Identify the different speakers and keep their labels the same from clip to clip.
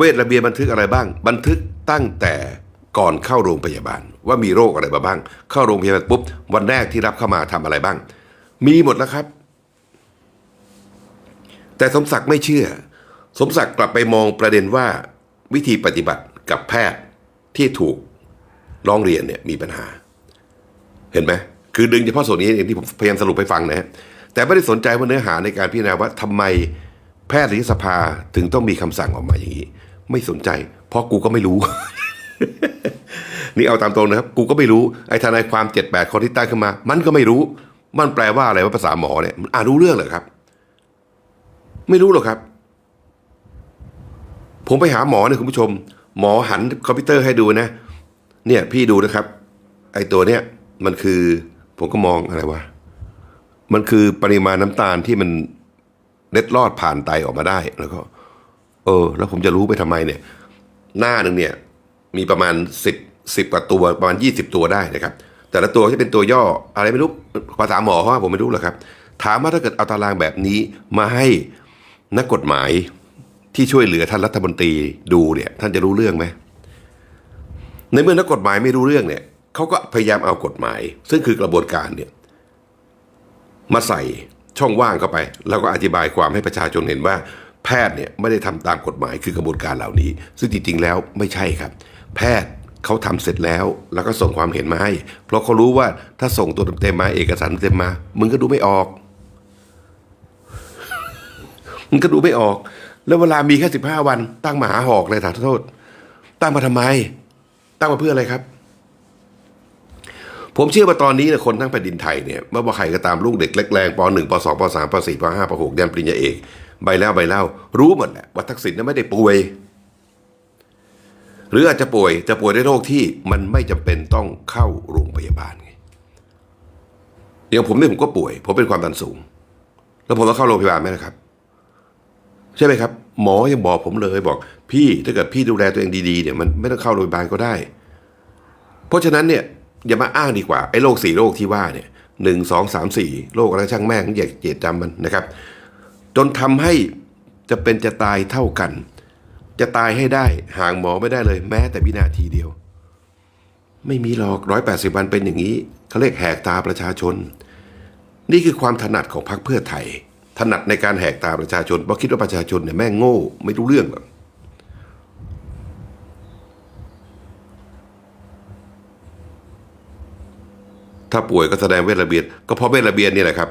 Speaker 1: เวชระเบียนบันทึกอะไรบ้าง บันทึกตั้งแต่ก่อนเข้าโรงพยาบาล ว่ามีโรคอะไรมาบ้าง เข้าโรงพยาบาลปุ๊บ วันแรกที่รับเข้ามาทำอะไรบ้าง มีหมดแล้วครับ แต่สมศักดิ์ไม่เชื่อ สมศักดิ์กลับไปมองประเด็นว่าวิธีปฏิบัติกับแพทย์ที่ถูกร้องเรียนเนี่ยมีปัญหา เห็นไหมคือดึงเฉพาะส่วนนี้เองที่ผมพยายามสรุปให้ฟังนะฮะแต่ไม่ได้สนใจว่าเนื้อหาในการพิจารณาว่าทำไมแพทยสภาถึงต้องมีคำสั่งออกมาอย่างนี้ ไม่สนใจ เพราะกูก็ไม่รู้ นี่เอาตามตรงนะครับ กูก็ไม่รู้ไอ้ทนายความเจ็ดแปดคนที่ตั้งขึ้นมา มันก็ไม่รู้ มันแปลว่าอะไรว่าภาษาหมอเนี่ยมันอ่านรู้เรื่องเหรอครับ ไม่รู้หรอกครับ ผมไปหาหมอเนี่ยคุณผู้ชม หมอหันคอมพิวเตอร์ให้ดูนะ เนี่ยพี่ดูนะครับ ไอ้ตัวเนี้ยมันคือ ผมก็มองอะไรวะมันคือปริมาณน้ำตาลที่มันเล็ดลอดผ่านไตออกมาได้แล้วก็ ออ แล้วผมจะรู้ไปทำไมเนี่ย หน้าหนึ่งเนี่ยมีประมาณสิบสิบกว่าตัวประมาณยี่สิบตัวได้นะครับ แต่ละตัวที่เป็นตัวย่ออะไรไม่รู้ภาษาหมอเขาว่าผมไม่รู้หรอกครับ ถามว่าถ้าเกิดเอาตารางแบบนี้มาให้นักกฎหมายที่ช่วยเหลือท่านรัฐมนตรีดูเนี่ย ท่านจะรู้เรื่องไหมในเมื่อนักกฎหมายไม่รู้เรื่องเนี่ยเขาก็พยายามเอากฎหมาย ซึ่งคือกระบวนการเนี่ย มาใส่ช่องว่างเข้าไป แล้วก็อธิบายความให้ประชาชนเห็นว่า แพทย์เนี่ยไม่ได้ทำตามกฎหมายคือกระบวนการเหล่านี้ ซึ่งจริงๆแล้วไม่ใช่ครับ แพทย์เขาทำเสร็จแล้วแล้วก็ส่งความเห็นมาให้ เพราะเขารู้ว่าถ้าส่งตัวเต็มมาเอกสารเต็มมา มึงก็ดูไม่ออก มึงก็ดูไม่ออก แล้วเวลามีแค่สิบห้าวัน ตั้งมหาหอกเลยฐาโทษ ตั้งมาทำไม ตั้งมาเพื่ออะไรครับ ผมเชื่อว่าตอนนี้เนี่ยคนทั้งแผ่นดินไทยเนี่ยไม่ว่าใครก็ตามลูกเด็กเล็กแรงป .1 ป .2 ป .3 ป .4 ป .5 ป .6 ยันปริญญาเอก ใบแล้วใบเล่า รู้หมดแหละว่าทักษิณนั้นไม่ได้ป่วย หรืออาจจะป่วยจะป่วยด้วยโรคที่มันไม่จำเป็นต้องเข้าโรงพยาบาลไงอย่างผมเนี่ยผมก็ป่วย ผมเป็นความดันสูง แล้วผมต้องเข้าโรงพยาบาลไหมนะครับ ใช่ไหมครับ หมอยังบอกผมเลยบอก พี่ถ้าเกิดพี่ดูแลตัวเองดีๆเนี่ยมันไม่ต้องเข้าโรงพยาบาลก็ได้ เพราะฉะนั้นเนี่ยอย่ามาอ้างดีกว่าไอ้โรคสี่โรคที่ว่าเนี่ยหนึ่งสองสามสี่โรคอะไรช่างแม่งอย่าเจตจำมันนะครับ จนทำให้จะเป็นจะตายเท่ากัน จะตายให้ได้ห่างหมอไม่ได้เลยแม้แต่วินาทีเดียว ไม่มีหรอกร้อยแปดสิบวันเป็นอย่างนี้เขาเรียกแหกตาประชาชน นี่คือความถนัดของพรรคเพื่อไทย ถนัดในการแหกตาประชาชนเพราะคิดว่าประชาชนเนี่ยแม่งโง่ไม่รู้เรื่องหรอกถ้าป่วยก็แสดงเวทระเบียนก็เพราะเวทระเบียนนี่แหละครับ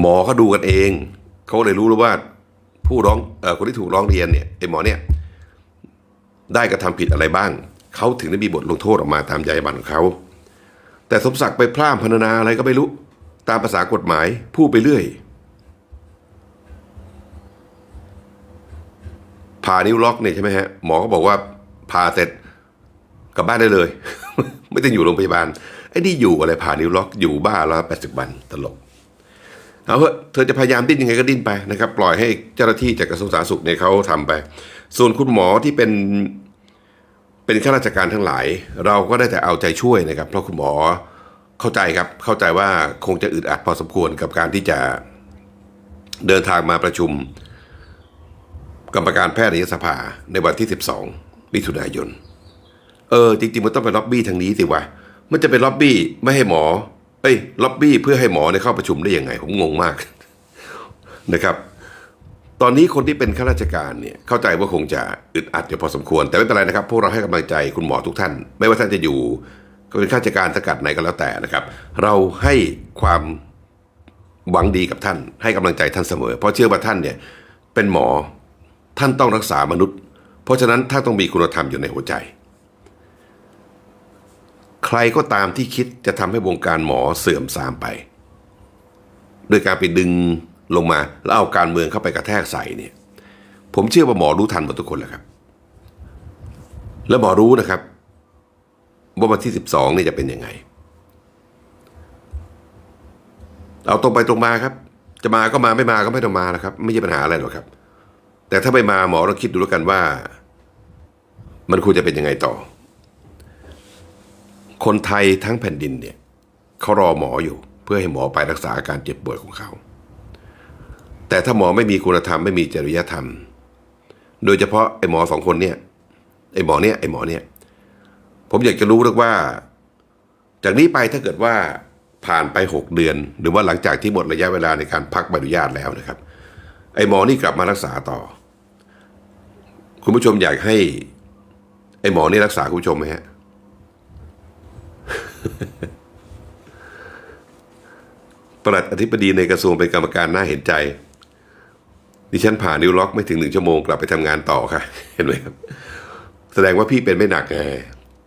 Speaker 1: หมอเขาดูกันเอง เขาเลยรู้แล้วว่า ผู้ร้องอคนที่ถูกร้องเรียนเนี่ยไอ้หมอเนี่ยได้กระทำผิดอะไรบ้าง เขาถึงได้มีบทลงโทษออกมาตามใจบันของเขา แต่สมศักดิ์ไปพร่ำพรรณนาอะไรก็ไม่รู้ ตามภาษากฎหมายพูดไปเรื่อย ผ่านิ้วล็อกเนี่ยใช่ไหมฮะ หมอก็บอกว่าผ่าเสร็จกลับบ้านได้เลย ไม่ต้องอยู่โรงพยาบาล ไอ้นี่อยู่อะไรผ่านิ้วล็อกอยู่บ้านแล้วแปดสิบวันตลก เอาเถอะเธอจะพยายามดิ้นยังไงก็ดิ้นไปนะครับปล่อยให้เจ้าหน้าที่จากกระทรวงสาธารณสุขเนี่ยเขาทำไป ส่วนคุณหมอที่เป็นเป็นข้าราชการทั้งหลาย เราก็ได้แต่เอาใจช่วยนะครับ เพราะคุณหมอเข้าใจครับเข้าใจว่าคงจะอึดอัดพอสมควรกับการที่จะเดินทางมาประชุม กรรมการแพทยสภาในวันที่ 12มิถุนายน เออจริงๆมันต้องเป็นล็อบบี้ทางนี้สิวะมันจะเป็นล็อบบี้ไม่ให้หมอ เอ้ยล็อบบี้เพื่อให้หมอได้เข้าประชุมได้ยังไง ผมงงมากนะครับ ตอนนี้คนที่เป็นข้าราชการเนี่ยเข้าใจว่าคงจะอึดอัดอยู่พอสมควร แต่ไม่เป็นไรนะครับ พวกเราให้กำลังใจคุณหมอทุกท่าน ไม่ว่าท่านจะอยู่ก็เป็นข้าราชการสกัดไหนก็แล้วแต่นะครับ เราให้ความหวังดีกับท่าน ให้กำลังใจท่านเสมอ เพราะเชื่อว่าท่านเนี่ยเป็นหมอท่านต้องรักษามนุษย์ เพราะฉะนั้นท่านต้องมีคุณธรรมอยู่ในหัวใจ ใครก็ตามที่คิดจะทำให้วงการหมอเสื่อมทรามไป โดยการไปดึงลงมาแล้วเอาการเมืองเข้าไปกระแทกใส่เนี่ย ผมเชื่อว่าหมอรู้ทันหมดทุกคนแหละครับ แล้วหมอรู้นะครับ ว่าวันที่สิบสองนี่จะเป็นยังไง เอาตรงไปตรงมาครับ จะมาก็มาไม่มาก็ไม่ต้องมานะครับ ไม่ใช่ปัญหาอะไรหรอกครับ แต่ถ้าไม่มาหมอต้องคิดดูแล้วกันว่า มันควรจะเป็นยังไงต่อ คนไทยทั้งแผ่นดินเนี่ยเขารอหมออยู่เพื่อให้หมอไปรักษาอาการเจ็บป่วยของเขา แต่ถ้าหมอไม่มีคุณธรรมไม่มีจริยธรรม โดยเฉพาะไอ้หมอสองคนเนี่ยไอ้หมอเนี่ยไอ้หมอเนี่ยผมอยากจะรู้นะว่า จากนี้ไปถ้าเกิดว่าผ่านไปหกเดือน หรือว่าหลังจากที่หมดระยะเวลาในการพักใบอนุญาตแล้วนะครับ ไอ้หมอนี่กลับมารักษาต่อ คุณผู้ชมอยากให้ ไอ้หมอนี่รักษาคุณผู้ชมไหมฮะ ประหลัดอธิบดีในกระทรวงเป็นกรรมการน่าเห็นใจ ดิฉันผ่านนิ้วล็อกไม่ถึงหนึ่งชั่วโมงกลับไปทำงานต่อค่ะ เห็นไหมครับ แสดงว่าพี่เป็นไม่หนักไง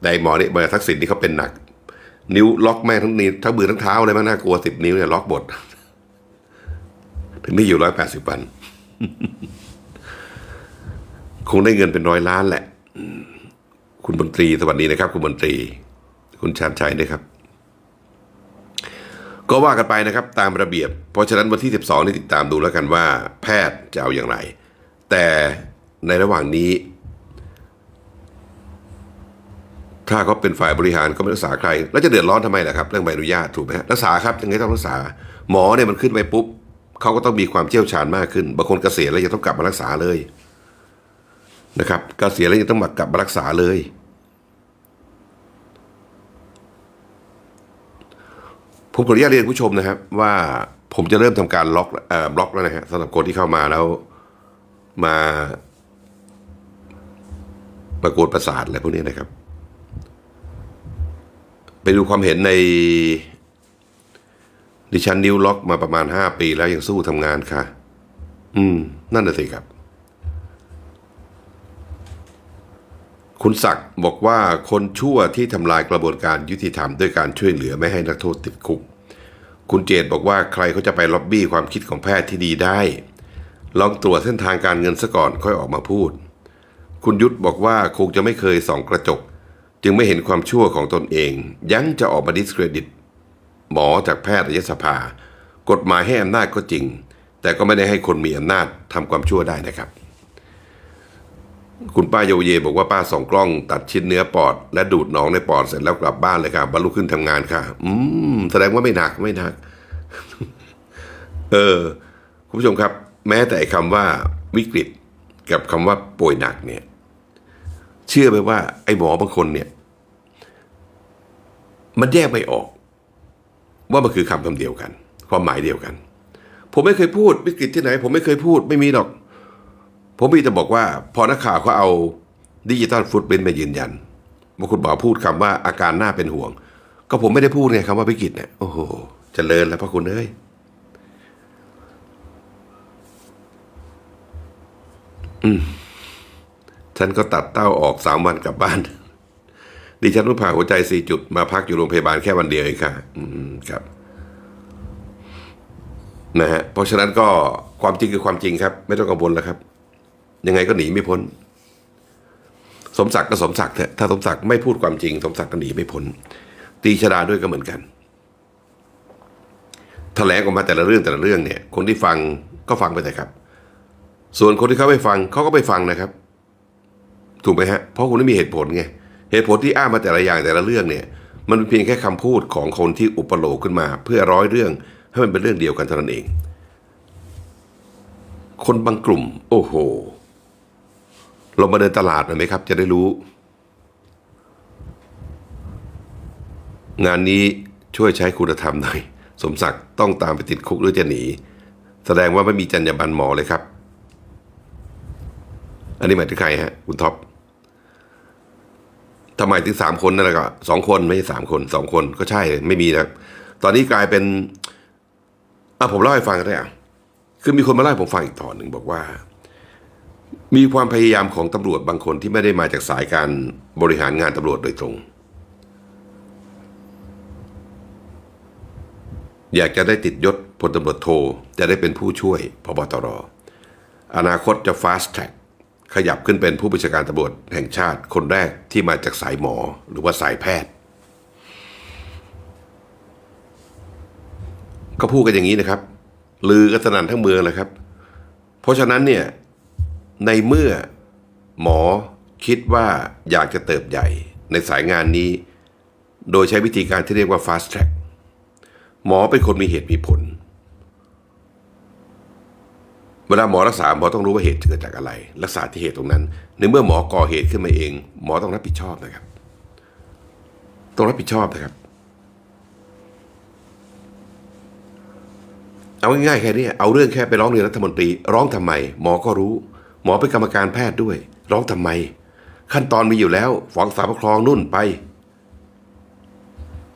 Speaker 1: แต่หมอเนี่ยหมอทักษิณนี่เขาเป็นหนัก นิ้วล็อกแม่งทั้งนิ้ทั้งมือทั้งเท้าเลยมั้งน่ากลัวสิบนิ้วเนี่ยล็อกหมดถึงได้อยู่ร้อยแปดสิบวัน คงได้เงินเป็นร้อยล้านแหละ คุณมนตรีสวัสดีนะครับ คุณมนตรี คุณชาญชัยด้วยครับ ก็ว่ากันไปนะครับตามระเบียบ เพราะฉะนั้นวันที่ 12 นี่ติดตามดูแล้วกันว่า แพทย์จะเอาอย่างไร แต่ในระหว่างนี้ ถ้าเขาเป็นฝ่ายบริหารก็ไม่รักษาใคร แล้วจะเดือดร้อนทำไมล่ะครับ เรื่องใบอนุญาตถูกไหมรักษาครับยังไงต้องรักษา หมอเนี่ยมันขึ้นไปปุ๊บเขาก็ต้องมีความเชี่ยวชาญมากขึ้นบางคนเกษียณแล้วยังต้องกลับมารักษาเลยนะครับ เกษียณแล้วยังต้องมากลับมารักษาเลย ผมขออนุญาตเรียนผู้ชมนะครับ ว่าผมจะเริ่มทำการล็อกเอ่อบล็อกแล้วนะฮะสำหรับคนที่เข้ามาแล้วมาประกวดประสาทอะไรพวกนี้นะครับ ไปดูความเห็นในดิฉันนิ้วล็อกมาประมาณห้าปีแล้วยังสู้ทำงานค่ะ อืม นั่นน่ะสิครับ คุณศักดิ์บอกว่าคนชั่วที่ทำลายกระบวนการยุติธรรม ด้วยการช่วยเหลือไม่ให้นักโทษติดคุก คุณเจตบอกว่าใครเขาจะไปล็อบบี้ความคิดของแพทย์ที่ดีได้ ลองตรวจเส้นทางการเงินซะก่อนค่อยออกมาพูด คุณยุทธบอกว่าคงจะไม่เคยส่องกระจก จึงไม่เห็นความชั่วของตนเอง ยังจะออกมาดิสเครดิต หมอจากแพทยสภา กฎหมายให้อำนาจก็จริง แต่ก็ไม่ได้ให้คนมีอำนาจทำความชั่วได้นะครับ คุณป้าโยเยบอกว่าป้าส่องกล้องตัดชิ้นเนื้อปอด และดูดหนองในปอดเสร็จแล้วกลับบ้านเลยค่ะบรรลุขึ้นทำงานค่ะ อืมแสดงว่าไม่หนักไม่หนัก เออ คุณผู้ชมครับ แม้แต่ไอ้คำว่าวิกฤตกับคำว่าป่วยหนักเนี่ย เชื่อไหมว่า ไอ้หมอบางคนเนี่ย มันแยกไม่ออก ว่ามันคือคำคำเดียวกัน ความหมายเดียวกัน ผมไม่เคยพูดวิกฤตที่ไหน ผมไม่เคยพูดไม่มีหรอก ผมมีแต่บอกว่าพอนักข่าวเขาเอาดิจิตอลฟุตเป็นมายืนยันว่าคุณหมอพูดคำว่าอาการน่าเป็นห่วง ก็ผมไม่ได้พูดไงคำว่าวิกฤตเนี่ยโอ้โหเจริญแล้วพระคุณเอ้ยอืมฉันก็ตัดเต้าออกสามวันกลับบ้าน ดิฉันต้องผ่าหัวใจสี่จุดมาพักอยู่โรงพยาบาลแค่วันเดียวเองค่ะ อืมครับนะฮะเพราะฉะนั้นก็ความจริงคือความจริงครับ ไม่ต้องกังวลแล้วครับ ยังไงก็หนีไม่พ้น สมศักดิ์ก็สมศักดิ์เถอะถ้าสมศักดิ์ไม่พูดความจริง สมศักดิ์ก็หนีไม่พ้น ตีชดาด้วยก็เหมือนกันแถลงออกมาแต่ละเรื่องแต่ละเรื่องเนี่ย คนที่ฟังก็ฟังไปเถอะครับ ส่วนคนที่เขาไม่ฟังเขาก็ไปฟังนะครับ ถูกไหมฮะเพราะคุณไม่มีเหตุผลไงเหตุผลที่อ้างมาแต่ละอย่างแต่ละเรื่องเนี่ย มันเป็นเพียงแค่คำพูดของคนที่อุปโลกขึ้นมา เพื่อร้อยเรื่องให้มันเป็นเรื่องเดียวกันเท่านั้นเอง คนบางกลุ่ม โอ้โห เรามาเดินตลาดหน่อยไหมครับ จะได้รู้ งานนี้ช่วยใช้คุณธรรมหน่อย สมศักดิ์ต้องตามไปติดคุกหรือจะหนี แสดงว่าไม่มีจรรยาบรรณหมอเลยครับ อันนี้หมายถึงใครฮะ คุณท็อปทำไมถึงสามคนนั่นแหละก็สองคนไม่ใช่สามคนสองคนก็ใช่ไม่มีนะครับตอนนี้กลายเป็นอะผมเล่าให้ฟังก็ได้อะคือมีคนมาเล่าให้ผมฟังอีกตอนหนึ่งบอกว่า มีความพยายามของตำรวจบางคนที่ไม่ได้มาจากสายการบริหารงานตำรวจโดยตรง อยากจะได้ติดยศพลตำรวจโท จะได้เป็นผู้ช่วยพบตร อนาคตจะ fast track ขยับขึ้นเป็นผู้บัญชาการตำรวจแห่งชาติคนแรกที่มาจากสายหมอหรือว่าสายแพทย์ ก็พูดกันอย่างนี้นะครับ ลือกันสนั่นทั้งเมืองเลยครับ เพราะฉะนั้นเนี่ย ในเมื่อหมอคิดว่าอยากจะเติบใหญ่ในสายงานนี้ โดยใช้วิธีการที่เรียกว่า fast track หมอเป็นคนมีเหตุมีผล เวลาหมอรักษาหมอต้องรู้ว่าเหตุเกิดจากอะไร รักษาที่เหตุตรงนั้น ในเมื่อหมอก่อเหตุขึ้นมาเอง หมอต้องรับผิดชอบนะครับ ต้องรับผิดชอบนะครับ เอาง่ายๆแค่นี้เอาเรื่องแค่ไปร้องเรียนรัฐมนตรี ร้องทำไม หมอก็รู้ หมอเป็นกรรมการแพทย์ด้วย ร้องทำไม ขั้นตอนมีอยู่แล้วฟ้องศาลปกครองนุ่นไป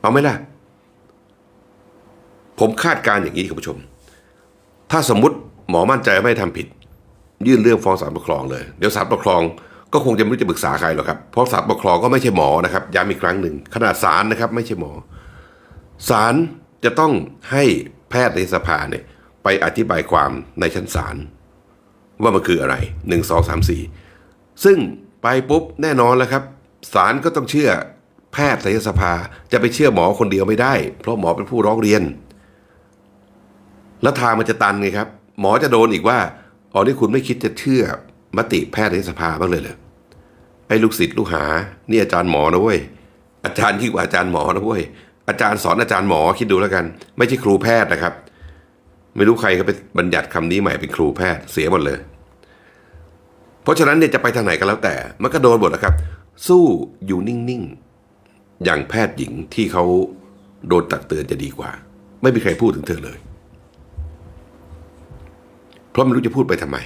Speaker 1: เอาไหมล่ะ ผมคาดการอย่างนี้คุณผู้ชม ถ้าสมมติหมอมั่นใจไม่ทำผิด ยื่นเรื่องฟ้องศาลปกครองเลย เดี๋ยวศาลปกครองก็คงจะไม่รู้จะปรึกษาใครหรอกครับ เพราะศาลปกครองก็ไม่ใช่หมอนะครับ ย้ำอีกครั้งหนึ่ง ขนาดศาลนะครับ ไม่ใช่หมอ ศาลจะต้องให้แพทย์ในสภาเนี่ยไปอธิบายความในชั้นศาล ว่ามันคืออะไรหนึ่งสองสามสี่ซึ่งไปปุ๊บแน่นอนแล้วครับศาลก็ต้องเชื่อแพทย์ในสภาจะไปเชื่อหมอคนเดียวไม่ได้ เพราะหมอเป็นผู้ร้องเรียน แล้วทางมันจะตันไงครับ หมอจะโดนอีกว่าอ๋อนี่คุณไม่คิดจะเชื่อมติแพทย์ในสภาบ้างเลยเหรอไอ้ลูกศิษย์ลูกหา นี่อาจารย์หมอนะเว้ยอาจารย์ยิ่งกว่าอาจารย์หมอนะเว้ยอาจารย์สอนอาจารย์หมอคิดดูแล้วกัน ไม่ใช่ครูแพทย์นะครับ ไม่รู้ใครก็ไปบัญญัติคำนี้ใหม่เป็นครูแพทย์เสียหมดเลย เพราะฉะนั้นเนี่ยจะไปทางไหนก็แล้วแต่ มันก็โดนหมดนะครับ สู้อยู่นิ่งๆ อย่างแพทย์หญิงที่เขาโดนตักเตือนจะดีกว่า ไม่มีใครพูดถึงเธอเลย เพราะไม่รู้จะพูดไปทำไม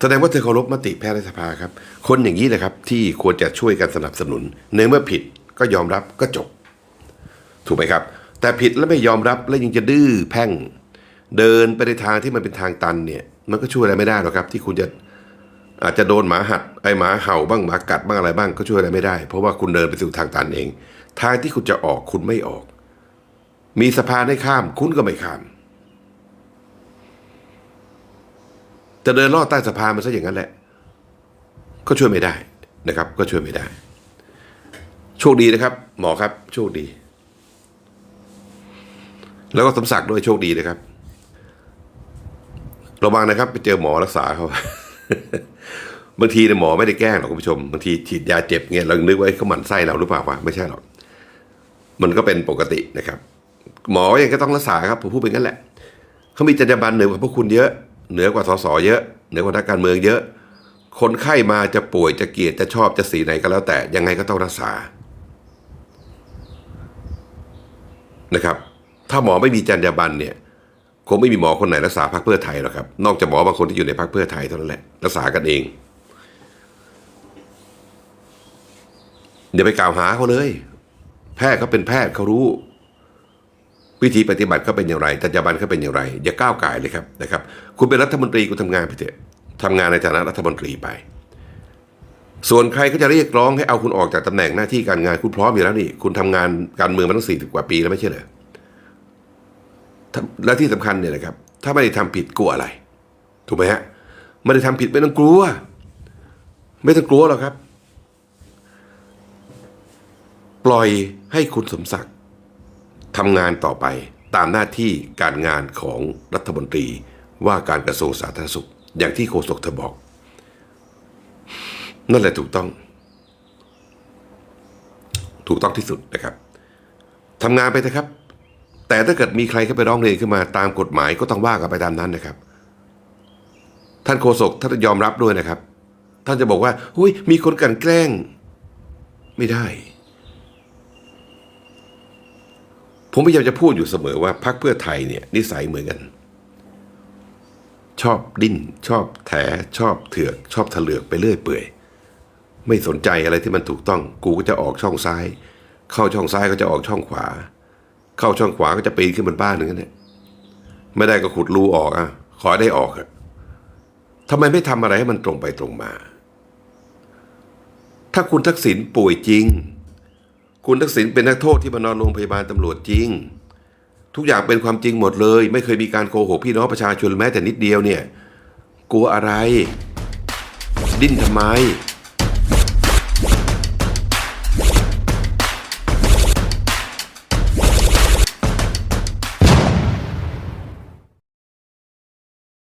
Speaker 1: แสดงว่าเธอเคารพมติแพทยสภาครับ คนอย่างนี้แหละครับ ที่ควรจะช่วยกันสนับสนุน ในเมื่อผิดก็ยอมรับก็จบ ถูกไหมครับ แต่ผิดแล้วไม่ยอมรับแล้วยังจะดื้อแพ่ง เดินไปในทางที่มันเป็นทางตันเนี่ย มันก็ช่วยอะไรไม่ได้หรอกครับ ที่คุณจะอาจจะโดนหมาหัดไอหมาเห่าบ้างหมากัดบ้างอะไรบ้างก็ช่วยอะไรไม่ได้ เพราะว่าคุณเดินไปสู่ทางตันเอง ทางที่คุณจะออกคุณไม่ออก มีสะพานให้ข้าม คุณก็ไม่ข้าม จะเดินลอดใต้สะพานมันซะอย่างนั้นแหละ ก็ช่วยไม่ได้นะครับ ก็ช่วยไม่ได้ โชคดีนะครับ หมอครับ โชคดี แล้วก็สมศักดิ์ด้วยโชคดีนะครับระวังนะครับ ไปเจอหมอรักษาเขาบางทีเนี่ยหมอไม่ได้แกล้งหรอกคุณผู้ชมบางทีฉีดยาเจ็บเงี้ยเรานึกว่าเขาหมั่นไส้เราหรือเปล่าวะไม่ใช่หรอกมันก็เป็นปกตินะครับ หมอยังก็ต้องรักษาครับผมพูดเป็นงั้นแหละเขามีจรรยาบรรณเหนือกว่าพวกคุณเยอะ เหนือกว่าสสเยอะ เหนือกว่านักการเมืองเยอะ คนไข้มาจะป่วยจะเกลียดจะชอบจะสีไหนก็แล้วแต่ยังไงก็ต้องรักษานะครับ ถ้าหมอไม่มีจรรยาบรรณเนี่ยคงไม่มีหมอคนไหนรักษาพรรคเพื่อไทยหรอกครับ นอกจากหมอบางคนที่อยู่ในพรรคเพื่อไทยเท่านั้นแหละรักษากันเองอย่าไปกล่าวหาเขาเลย แพทย์เขาเป็นแพทย์เขารู้ วิธีปฏิบัติเขาเป็นอย่างไรจรรยาบรรณเขาเป็นอย่างไร อย่าก้าวไก่เลยครับนะครับ คุณเป็นรัฐมนตรีคุณทำงานไปเถอะทำงานในฐานะรัฐมนตรีไป ส่วนใครก็จะเรียกร้องให้เอาคุณออกจากตำแหน่งหน้าที่การงานคุณพร้อมอยู่แล้วนี่ คุณทำงานการเมืองมาตั้งสี่สิบกว่าปีแล้วไม่ใช่เหรอ และที่สำคัญเนี่ยนะครับ ถ้าไม่ได้ทำผิดกลัวอะไร ถูกไหมฮะไม่ได้ทำผิดไม่ต้องกลัว ไม่ต้องกลัวหรอกครับ ปล่อยให้คุณสมศักดิ์ทำงานต่อไปตามหน้าที่การงานของรัฐมนตรีว่าการกระทรวงสาธารณสุข อย่างที่โฆษกเธอบอก นั่นแหละถูกต้อง ถูกต้องที่สุดนะครับทำงานไปนะครับ แต่ถ้าเกิดมีใครเข้าไปร้องเรียนขึ้นมาตามกฎหมายก็ต้องว่ากันไปตามนั้นนะครับ ท่านโฆษกท่านยอมรับด้วยนะครับ ท่านจะบอกว่าหุ้ยมีคนกันแกล้ง ไม่ได้ ผมพยายามจะพูดอยู่เสมอว่าพรรคเพื่อไทยเนี่ยนิสัยเหมือนกัน ชอบดิ้น ชอบแถชอบเถือก ชอบทะเลือกไปเรื่อยเปื่อยไม่สนใจอะไรที่มันถูกต้อง กูก็จะออกช่องซ้าย เข้าช่องซ้ายก็จะออกช่องขวา เข้าช่องขวาก็จะปีนขึ้นบนบ้านหนึ่งนเนี่ยไม่ได้ก็ขุดรูออกอะ ขอได้ออกอะทำไมไม่ทำอะไรให้มันตรงไปตรงมา ถ้าคุณทักษิณป่วยจริง คุณทักษิณเป็นนักโทษที่มานอนโรงพยาบาลตำรวจจริง ทุกอย่างเป็นความจริงหมดเลย ไม่เคยมีการโกหกพี่น้องประชาชนแม้แต่นิดเดียวเนี่ย กลัวอะไร ดิ้นทำไม